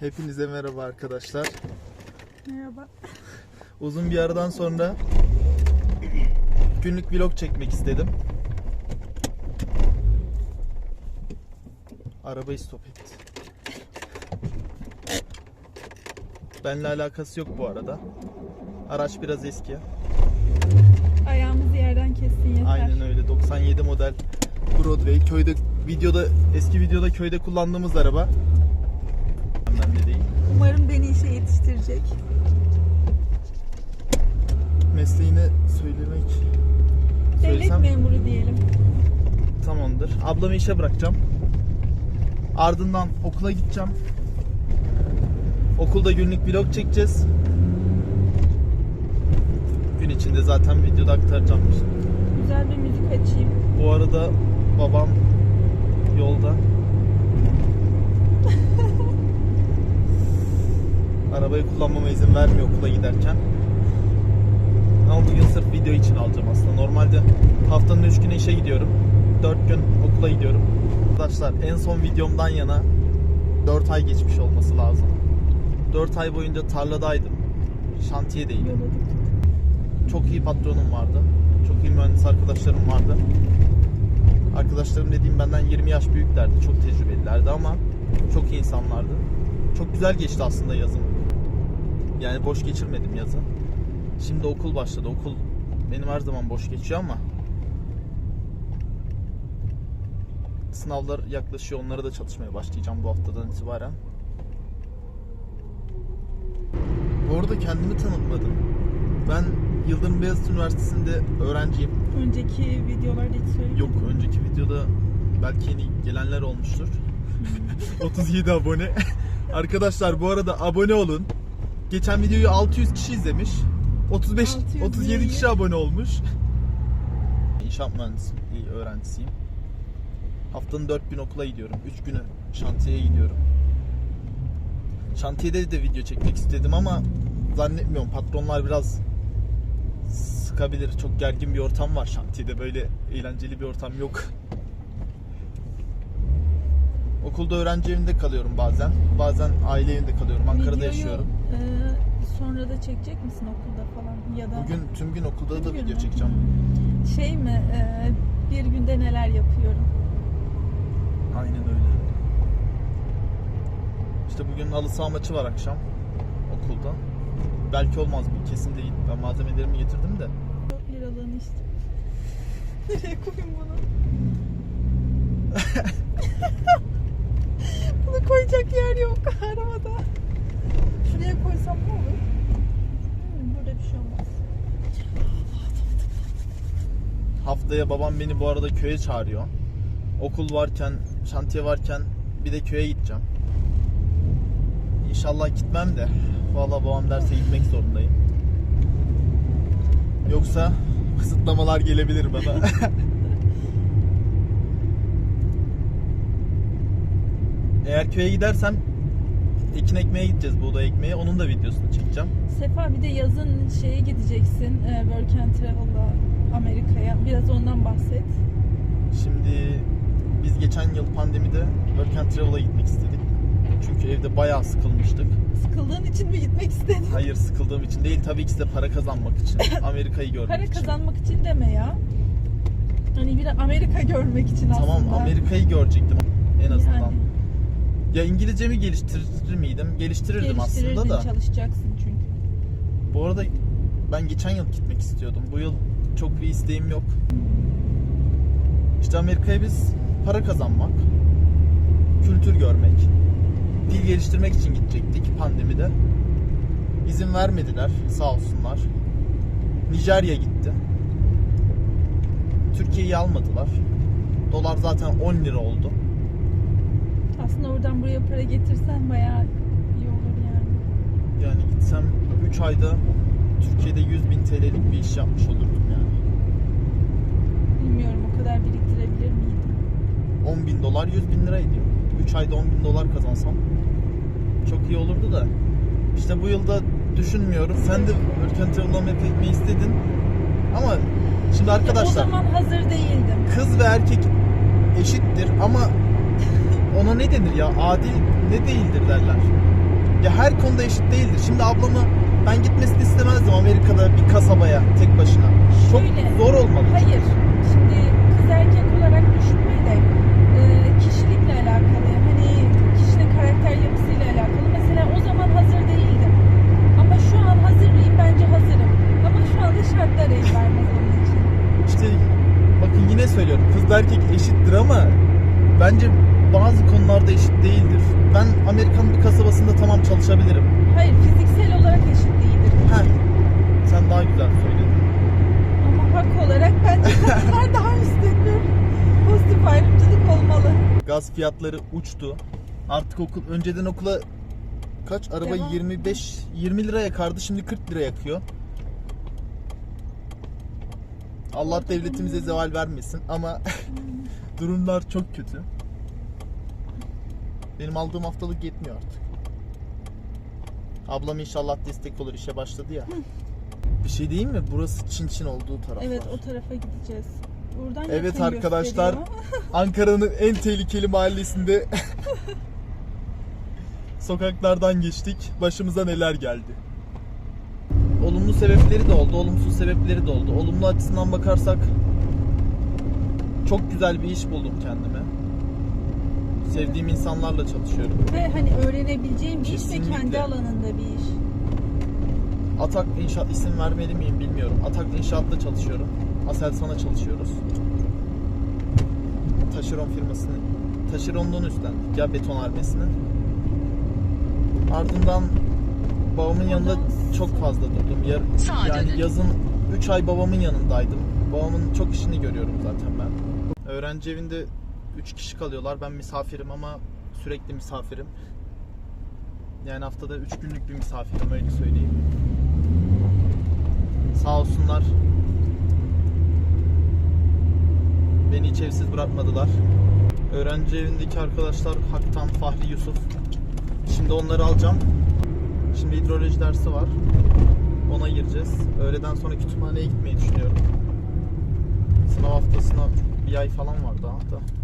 Hepinize merhaba arkadaşlar. Merhaba. Uzun bir aradan sonra günlük vlog çekmek istedim. Arabayı stop etti. Benle alakası yok bu arada. Araç biraz eski. Ayağımızı yerden kessin yeter. Aynen öyle. 97 model Broadway. Köyde videoda eski videoda köyde kullandığımız araba. Benden de değil. Umarım beni işe yetiştirecek. Mesleğini söylemek Devlet söylesem memuru diyelim. tamamdır. Ablamı işe bırakacağım. Ardından okula gideceğim. Okulda günlük vlog çekeceğiz. Gün içinde zaten videoda aktaracağım. Güzel bir müzik açayım. Bu arada babam yolda. Arabayı kullanmama izin vermiyor okula giderken. Video için alacağım aslında. Normalde haftanın 3 günü işe gidiyorum. 4 gün okula gidiyorum. Arkadaşlar en son videomdan yana 4 ay geçmiş olması lazım. 4 ay boyunca tarladaydım. Şantiyedeydim. Çok iyi patronum vardı. Çok iyi mühendis arkadaşlarım vardı. Arkadaşlarım dediğim benden 20 yaş büyüklerdi. Çok tecrübelilerdi ama çok iyi insanlardı. Çok güzel geçti aslında yazım. Yani boş geçirmedim yazı. Şimdi okul başladı. Okul benim her zaman boş geçiyor ama sınavlar yaklaşıyor. Onlara da çalışmaya başlayacağım bu haftadan itibaren. Bu arada kendimi tanıtmadım. Ben Yıldırım Beyazıt Üniversitesi'nde öğrenciyim. Önceki videolarda hiç söylemedim. Yok önceki videoda belki yeni gelenler olmuştur. 37 abone. Arkadaşlar bu arada abone olun. Geçen videoyu 600 kişi izlemiş. 35 600 37 iyi. kişi abone olmuş. İnşaat mühendisliği öğrencisiyim. Haftanın 4 gün okula gidiyorum. 3 günü şantiyeye gidiyorum. Şantiyede de video çekmek istedim ama zannetmiyorum. Patronlar biraz sıkabilir. Çok gergin bir ortam var şantiyede. Böyle eğlenceli bir ortam yok. Okulda öğrenci evinde kalıyorum bazen. Bazen aile evinde kalıyorum. Ankara'da Videoyu, yaşıyorum. e, sonra da çekecek misin okulda? Ya da Bugün tüm gün okulda da video çekeceğim. şey mi? e, bir günde neler yapıyorum? Aynen öyle. İşte bugün halı saha maçı var akşam okulda. Belki olmaz bu kesin değil. Ben malzemelerimi getirdim de. 4 liralığını işte. Nereye koyayım bunu? bunu koyacak yer yok arabada. Şuraya koysam ne olur? Hmm, burada bir şey olmaz. Haftaya babam beni bu arada köye çağırıyor. Okul varken, şantiye varken bir de köye gideceğim. İnşallah gitmem de. Vallahi babam derse gitmek zorundayım. Yoksa kısıtlamalar gelebilir bana. Eğer köye gidersem ekin ekmeye gideceğiz buğday ekmeğe. Onun da videosunu çekeceğim. Sefa bir de yazın şeye gideceksin. E, Work and Travel'la Amerika'ya. Biraz ondan bahset. Şimdi biz geçen yıl pandemide Work and Travel'a gitmek istedik. Çünkü evde bayağı sıkılmıştık. Sıkıldığın için mi gitmek istedin? Hayır sıkıldığım için değil tabii ki de para kazanmak için. Amerika'yı görmek Para için. kazanmak için deme ya. Hani bir de Amerika görmek için aslında. Tamam Amerika'yı görecektim en azından. Yani. Ya İngilizcemi geliştirir miydim? Geliştirirdim aslında da. çalışacaksın çünkü. Bu arada ben geçen yıl gitmek istiyordum. Bu yıl çok bir isteğim yok. İşte Amerika'ya biz para kazanmak, kültür görmek, dil geliştirmek için gidecektik pandemide. İzin vermediler sağ olsunlar. Nijerya gitti. Türkiye'yi almadılar. Dolar zaten 10 lira oldu. Aslında oradan buraya para getirsen bayağı iyi olur yani. Yani gitsem 3 ayda Türkiye'de 100 bin TL'lik bir iş yapmış olurdum yani. Bilmiyorum o kadar biriktirebilir miydim? 10 bin dolar 100 bin lira ediyor. 3 ayda 10 bin dolar kazansam çok iyi olurdu da. İşte bu yılda düşünmüyorum. Sen de Travel Amerika gitmeyi istedin. Ama şimdi O arkadaşlar zaman hazır değildim. kız ve erkek eşittir ama ona ne denir ya adil ne değildir derler. Ya her konuda eşit değildir. Şimdi ablamı ben gitmesini istemezdim Amerika'da bir kasabaya tek başına. Çok Şöyle, zor olmalı. Hayır. Şimdi kız erkek olarak düşünme de e, kişilikle alakalı. Hani kişinin karakter yapısıyla alakalı. Mesela o zaman hazır değildim. Ama şu an hazır mıyım? Bence hazırım. Ama şu anda şartlar el vermez onun için. İşte bakın yine söylüyorum kız erkek eşittir ama bence bazı konularda eşit değildir. Ben Amerika'nın bir kasabasında tamam çalışabilirim. Hayır fiziksel olarak eşit değildir. Heh, sen daha güzel söyledin. Ama hak olarak bence kadınlar daha üstündür. Pozitif ayrımcılık olmalı. Gaz fiyatları uçtu. Artık okul önceden okula kaç araba Devam. 25 20 lira yakardı şimdi 40 lira yakıyor. Allah devletimize zeval vermesin ama durumlar çok kötü. Benim aldığım haftalık yetmiyor artık. Ablam inşallah destek olur işe başladı ya. Bir şey diyeyim mi? Burası Çin Çin olduğu taraflar. Evet o tarafa gideceğiz. Buradan Evet arkadaşlar. Ankara'nın en tehlikeli mahallesinde sokaklardan geçtik. Başımıza neler geldi. Olumlu sebepleri de oldu, olumsuz sebepleri de oldu. Olumlu açısından bakarsak çok güzel bir iş buldum kendime. Sevdiğim insanlarla çalışıyorum. Ve hani öğrenebileceğim bir iş ve kendi alanında bir iş. Atak İnşaat isim vermeli miyim bilmiyorum. Atak İnşaat'ta çalışıyorum. Aselsan'a çalışıyoruz. Taşeron firmasını taşeronluğunu üstlendik ya betonarmesini. Ardından babamın yanında çok fazla durdum. Yar, yani yazın 3 ay babamın yanındaydım. Babamın çok işini görüyorum zaten ben. Öğrenci evinde 3 kişi kalıyorlar. Ben misafirim ama sürekli misafirim. Yani haftada 3 günlük bir misafirim öyle söyleyeyim. Sağ olsunlar. Beni hiç evsiz bırakmadılar. Öğrenci evindeki arkadaşlar Haktan, Fahri, Yusuf. Şimdi onları alacağım. Şimdi hidroloji dersi var. Ona gireceğiz. Öğleden sonra kütüphaneye gitmeyi düşünüyorum. Sınav haftasına bir ay falan var daha da.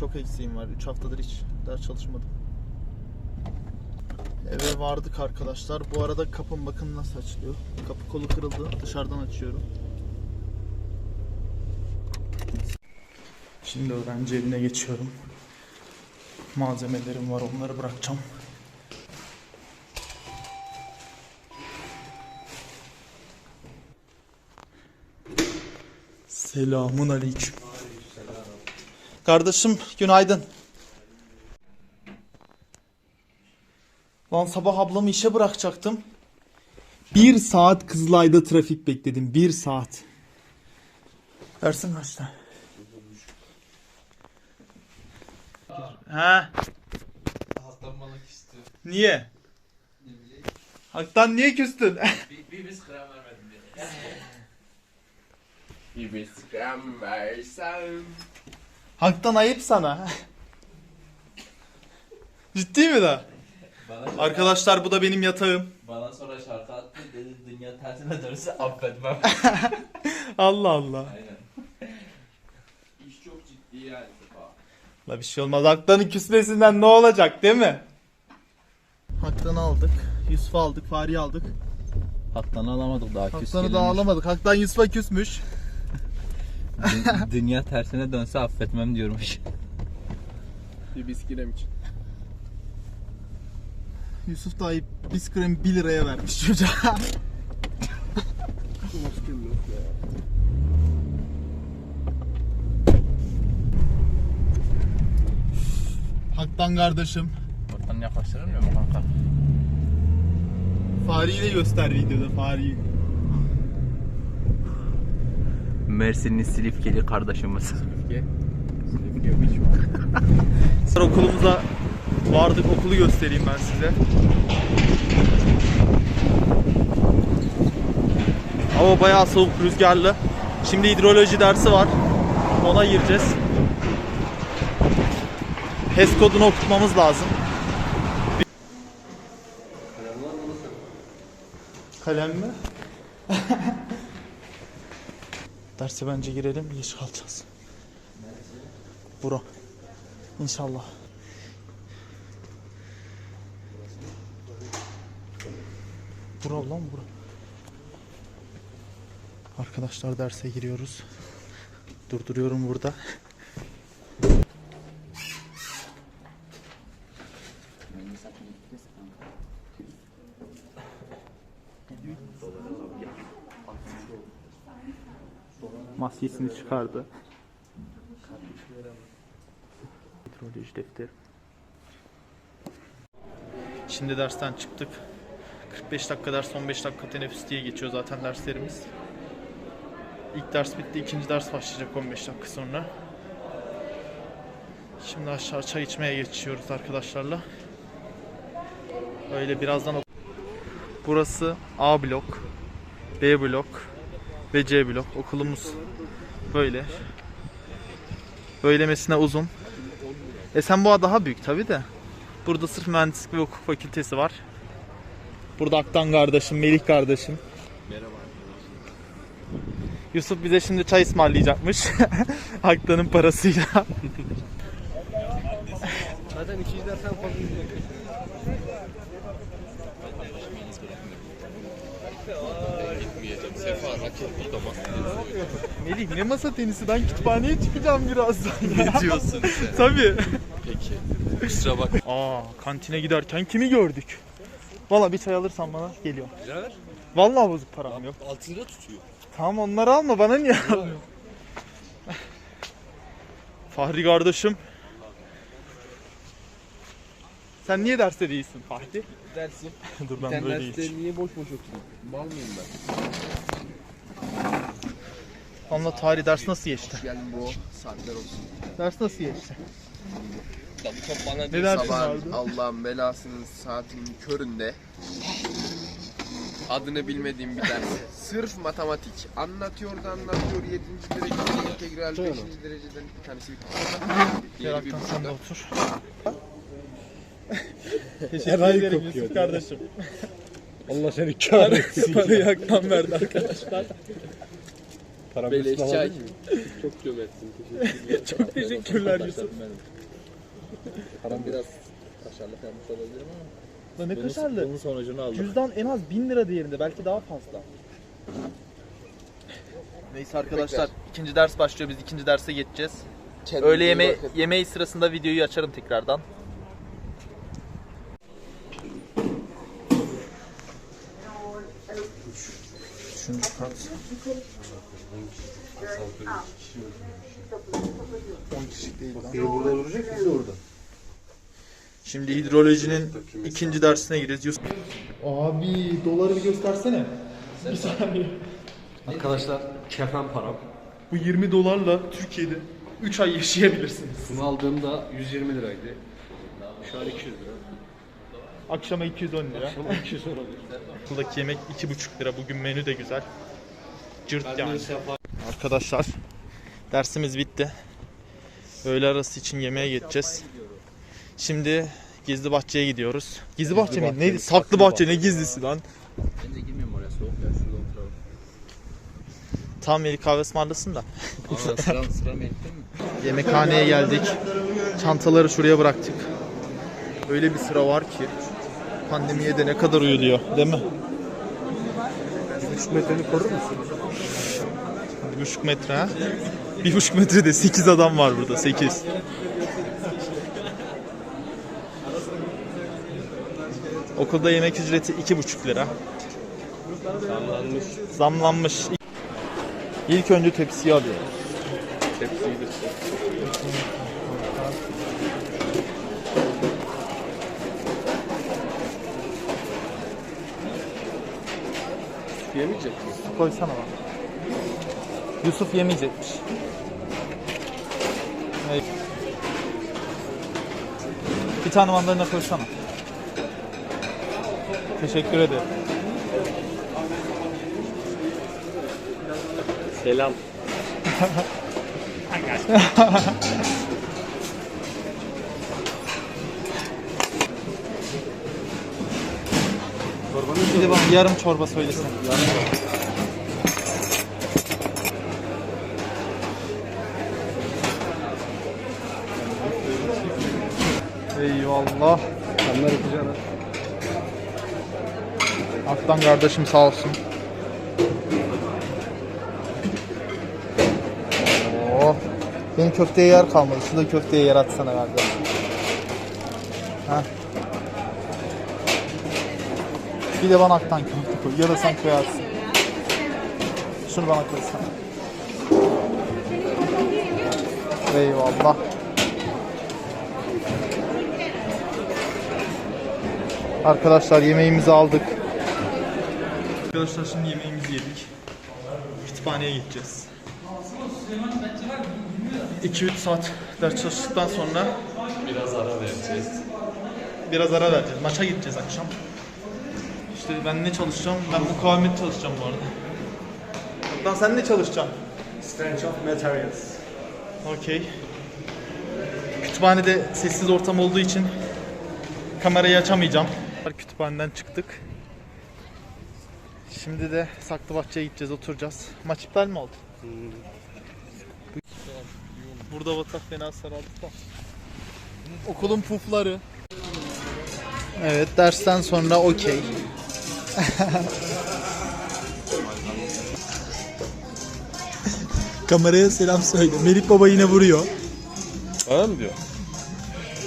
Çok eksiğim var. 3 haftadır hiç ders çalışmadım. Eve vardık arkadaşlar. Bu arada kapım bakın nasıl açılıyor. Kapı kolu kırıldı. Dışarıdan açıyorum. Şimdi öğrenci evine geçiyorum. Malzemelerim var onları bırakacağım. Selamun aleyküm. Kardeşim günaydın. Lan sabah ablamı işe bırakacaktım. Bir saat Kızılay'da trafik bekledim. Bir saat. Dersin kaçta? İstiyor. Niye? Haktan niye küstün? Bir, bir biz gram vermedim bir biz gram versem. Haktan ayıp sana. Ciddi mi da? Bana sonra, Arkadaşlar bu da benim yatağım. Bana sonra şarkı attı dedi dünya tersine dönse affetmem. Allah Allah. Aynen. İş çok ciddi yani. Sefa. La bir şey olmaz. Haktan'ın küsmesinden ne olacak değil mi? Haktan'ı aldık. Yusuf'u aldık. Fahri'yi aldık. Haktan'ı alamadık daha Haktan'ı da alamadık. Haktan Yusuf'a küsmüş. Dünya tersine dönse affetmem diyormuş. Bir biskilem için. Yusuf da ayıp biskremi 1 liraya vermiş çocuğa. Maskem yok ya. Haktan kardeşim. Oradan yaklaştırır mıyım kanka? Fahri'yi de göster videoda Fahri'yi. Mersinli Silifkeli kardeşimiz. Silifke. Silifke bir çok. Okulumuza vardık. Okulu göstereyim ben size. Hava bayağı soğuk, rüzgarlı. Şimdi hidroloji dersi var. Ona gireceğiz. HES kodunu okutmamız lazım. Kalem mi? Derse bence girelim geç kalacağız. Bro. İnşallah. Bura lan bura. Arkadaşlar derse giriyoruz. Durduruyorum burada. Maskesini çıkardı. Hidroloji defteri. Şimdi dersten çıktık. 45 dakika ders 15 dakika teneffüs diye geçiyor zaten derslerimiz. İlk ders bitti, ikinci ders başlayacak 15 dakika sonra. Şimdi aşağı çay içmeye geçiyoruz arkadaşlarla. Öyle birazdan Burası A blok, B blok ve C blok. Okulumuz böyle. Böylemesine uzun. Esenboğa daha büyük tabi de. Burada sırf mühendislik ve hukuk fakültesi var. Burada Aktan kardeşim, Melih kardeşim. Merhaba. Yusuf bize şimdi çay ısmarlayacakmış. Aktan'ın parasıyla. Zaten ikinci dersten fazla Gitmeyeceğim. Sefa raket burada Melih ne masa tenisi? Ben kütüphaneye çıkacağım birazdan. Ne diyorsun sen? Tabii. Peki. Kusura bak. Aa, kantine giderken kimi gördük? Valla bir çay alırsan bana geliyor. Birader. Vallahi bozuk param yok. 6 lira tutuyor. Tamam onları alma bana niye almıyorsun? Fahri kardeşim. Sen niye derste değilsin Fahri? Dersim. Dur ben böyle geçeyim. niye boş boş oturuyorsun? Mal mıyım ben? Valla tarih ders nasıl geçti? Hoş geldin bro. Saatler olsun. Ders nasıl geçti? Da bu top bana Ne dersin Sabah vardı? Allah'ın belasının saatinin köründe adını bilmediğim bir ders. Sırf matematik. Anlatıyor da anlatıyor. 7. dereceden integral, 5. dereceden bir tanesi bir Diğeri bir Aktan sen de buçukta. otur. Teşekkür ederim Yusuf kardeşim. Allah seni kahretsin. Parayı Aktan verdi arkadaşlar. Para Beleş çay. aldın mı? Çok cömertsin. Teşekkürler. Çok teşekkürler Yusuf. Param biraz kaşarlık yapmış olabilirim ama. Lan ne kaşarlı? Bunun sonucunu aldım. Cüzdan en az 1000 lira değerinde belki daha fazla. Neyse arkadaşlar ikinci ders başlıyor biz ikinci derse geçeceğiz. Öğle yeme yemeği sırasında videoyu açarım tekrardan. 10 kişi değil lan. Biri burada duracak, orada. Şimdi hidrolojinin ikinci dersine gireceğiz. Abi doları bir göstersene. Bir saniye. Arkadaşlar kefen param. Bu 20 dolarla Türkiye'de 3 ay yaşayabilirsiniz. Bunu aldığımda 120 liraydı. Şu an 200 lira. Akşama 210 lira. Ama 200 olabilir. Buradaki yemek 2,5 lira. Bugün menü de güzel. Cırt yani. Arkadaşlar dersimiz bitti. Öğle arası için yemeğe geçeceğiz. Şimdi Gizli Bahçe'ye gidiyoruz. Gizli Bahçe mi? Bahçe Neydi? Saklı Saklı Bahçe ne gizlisi lan? Bence girmiyorum oraya soğuk ya şurada oturalım. Tam Melih kahve ısmarlasın da. Ama sıra, sıra mı ettin mi? Yemekhaneye geldik. Çantaları şuraya bıraktık. Öyle bir sıra var ki pandemiye de ne kadar uyuluyor değil mi? 3 metreni korur musun? Bir buçuk metre ha? Bir buçuk metrede 8 adam var burada 8. Okulda yemek ücreti iki buçuk lira. Zamlanmış. Zamlanmış. İlk önce tepsiyi alıyoruz. Tepsiyi de Yemeyecek mi? Su koysana bana. Yusuf yemeyecekmiş. Evet. Bir tane mandalina koysana. Teşekkür ederim. Selam. Bir de bana yarım çorba söylesin. Eyvallah. İki cana. Aktan kardeşim sağ olsun. Oo. Benim köfteye yer kalmadı. Şurada köfteye yer atsana kardeşim. Heh. Bir de bana aktan köfte koy. Ya da sen koyarsın. Şunu bana koysana. Eyvallah. Arkadaşlar yemeğimizi aldık. Arkadaşlar şimdi yemeğimizi yedik. Kütüphaneye gideceğiz. 2-3 saat ders çalıştıktan sonra Biraz ara vereceğiz. biraz ara vereceğiz. Maça gideceğiz akşam. İşte ben ne çalışacağım? Ben mukavemet çalışacağım bu arada. Lan sen ne çalışacaksın? Strength of materials. Okey. Kütüphanede sessiz ortam olduğu için kamerayı açamayacağım. Kütüphaneden çıktık. Şimdi de Saklıbahçe'ye gideceğiz, oturacağız. Maç iptal mi oldu? Burada batak fena sarardı da. Okulun pufları. Evet, dersten sonra okey. Kameraya selam söyle. Melih Baba yine vuruyor. Bana mı diyor?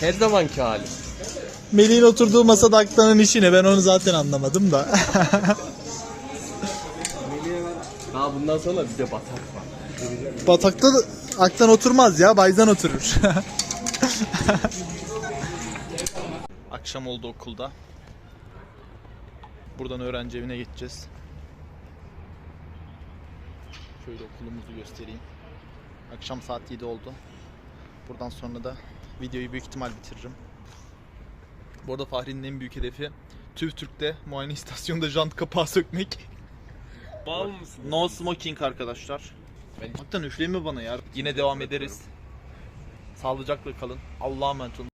Her zamanki hali. Melih'in oturduğu masada Aktan'ın işi ne? Ben onu zaten anlamadım da. Daha bundan sonra bir de batak var. Batakta da Aktan oturmaz ya. Bayzan oturur. Akşam oldu okulda. Buradan öğrenci evine geçeceğiz. Şöyle okulumuzu göstereyim. Akşam saat 7 oldu. Buradan sonra da videoyu büyük ihtimal bitiririm. Bu arada Fahri'nin en büyük hedefi TÜV TÜRK'te muayene istasyonunda jant kapağı sökmek. Mal mısın? No smoking arkadaşlar. Ben- Hakikaten üfleme bana ya. Yine devam ederiz. Sağlıcakla kalın. Allah'a emanet olun.